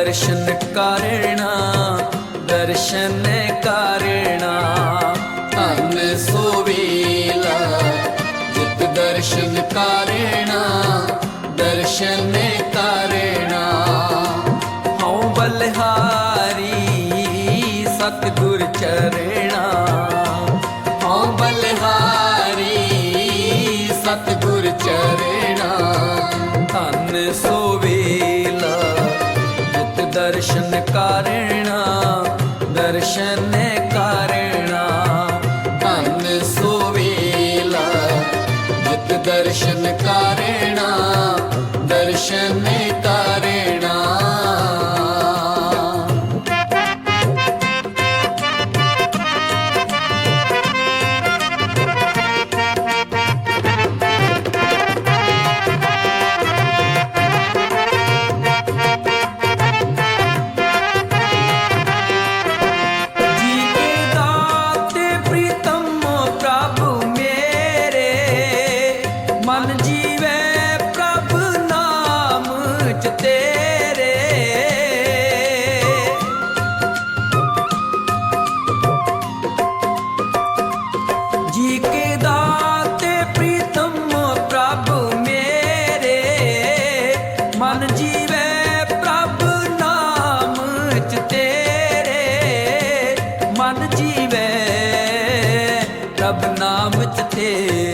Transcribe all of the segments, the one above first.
ਦਰਸ਼ਨ ਕਰਣਾ ਦਰਸ਼ਨ ਕਰਣਾ ਧੰਨ ਸੋਵੇਲਾ, ਜਿਤ ਦਰਸ਼ਨ ਕਰਣਾ ਦਰਸ਼ਨ ਕਰਣਾ ਹਉ ਬਲਿਹਾਰੀ, ਸਤਿਗੁਰ ਚਰਣਾ। ਹਉ ਬਲਿਹਾਰੀ, ਸਤਿਗੁਰ ਚਰਣਾ। ਧੰਨ ਸੋਵੇਲਾ ਦਰਸ਼ਨ ਕਰਣਾ ਦਰਸ਼ਨ ਕਰਣਾ ਧੰਨ ਸੋਵੇਲਾ ਜਿਤ ਦਰਸ਼ਨ ਕਰਣਾ ਦਰਸ਼ਨ ਕਰਣਾ ਮਨ ਜੀਵੇ ਪ੍ਰਭ ਨਾਮ ਚ ਤੇਰੇ। ਜੀ ਕੇ ਦਾਤੇ ਪ੍ਰੀਤਮ ਪ੍ਰਭ ਮੇਰੇ। ਮਨ ਜੀਵੇ ਪ੍ਰਭ ਨਾਮ ਚ ਤੇਰੇ। ਮਨ ਜੀਵੇ ਪ੍ਰਭ ਨਾਮ ਚ ਤੇਰੇ।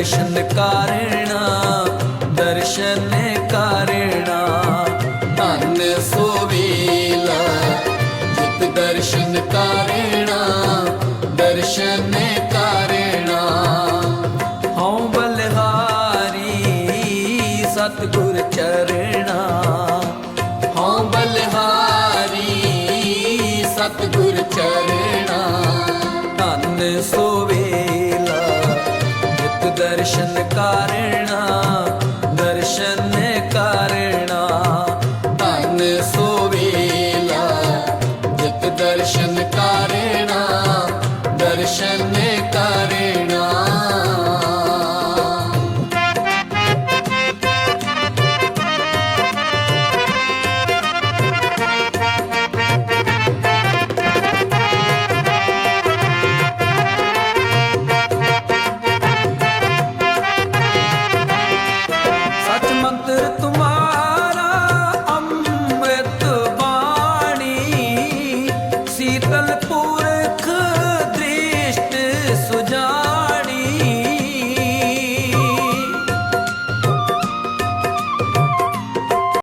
ਦਰਸ਼ਨ ਕਰਣਾ ਦਰਸ਼ਨ ਕਰਣਾ। ਧੰਨ ਸੋਵੇਲਾ, ਜਿਤ ਦਰਸ਼ਨ ਕਰਣਾ ਦਰਸ਼ਨ ਕਰਣਾ। ਹਉ ਬਲਿਹਾਰੀ, ਸਤਿਗੁਰ ਚਰਣਾ। ਹਉ ਬਲਿਹਾਰੀ, ਸਤਿਗੁਰ ਚਰਣਾ। ਦਰਸ਼ਨ ਕਰਣਾ ਦਰਸ਼ਨ ਕਰਣਾ ਧੰਨ ਸੋਵੇਲਾ ਜਿਤ ਦਰਸ਼ਨ ਕਰਣਾ ਦਰਸ਼ਨ little fool